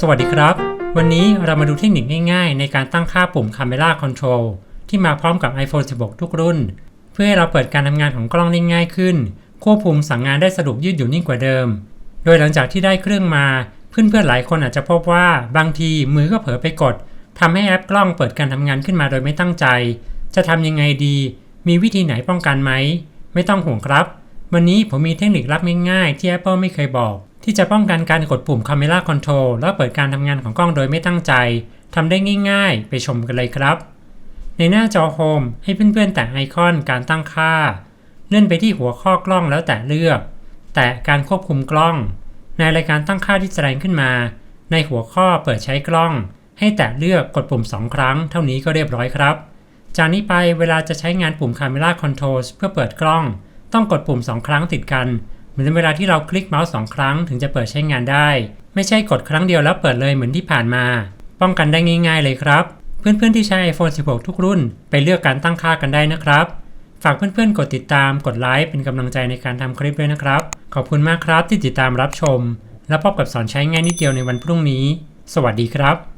สวัสดีครับ วันนี้เรามาดูเทคนิคง่ายๆ ในการตั้งค่าปุ่ม Camera Control ที่มาพร้อมกับ iPhone 16 ทุกรุ่น เพื่อให้เราเปิดการทำงานของกล้องได้ง่ายขึ้น ควบคุมสั่งงานได้สะดวกยืดหยุ่นยิ่งกว่าเดิม โดยหลังจากที่ได้เครื่องมา เพื่อนๆหลายคนอาจจะพบว่าบางทีมือก็เผลอไปกดทำให้แอปกล้องเปิดการทำงานขึ้นมาโดยไม่ตั้งใจ จะทำยังไงดี มีวิธีไหนป้องกันไหม ไม่ต้องห่วงครับ วันนี้ผมมีเทคนิคลับง่ายๆที่ Apple ไม่เคยบอก ที่จะป้องกันการกดปุ่ม Camera Control แล้วเปิดการทำงานของกล้องโดยไม่ตั้งใจทำได้ง่ายๆ ไปชมกันเลยครับ ในหน้าจอโฮมให้เพื่อนๆ แตะไอคอนการตั้งค่า เลื่อนไปที่หัวข้อกล้องแล้วแตะเลือก แตะการควบคุมกล้อง ในรายการตั้งค่าที่แสดงขึ้นมา ในหัวข้อเปิดใช้กล้อง ให้แตะเลือกกดปุ่ม 2 ครั้ง เท่านี้ก็เรียบร้อยครับ จากนี้ไปเวลาจะใช้งานปุ่ม Camera Controls เพื่อเปิดกล้อง ต้องกดปุ่ม 2 ครั้งติดกัน เหมือนเวลาที่เราคลิกเมาส์2ครั้งถึงจะเปิดใช้งานได้ ไม่ใช่กดครั้งเดียวแล้วเปิดเลยเหมือนที่ผ่านมา ป้องกันได้ง่าย ๆ เลยครับ เพื่อนๆที่ใช้ iPhone 16 ทุกรุ่น ไปเลือกการตั้งค่ากันได้นะครับ ฝากเพื่อนๆ กดติดตามกดไลค์เป็นกำลังใจในการทำคลิปด้วยนะครับ ขอบคุณมากครับที่ติดตามรับชม แล้วพบกับสอนใช้ง่ายนิดเดียวในวันพรุ่งนี้ สวัสดีครับ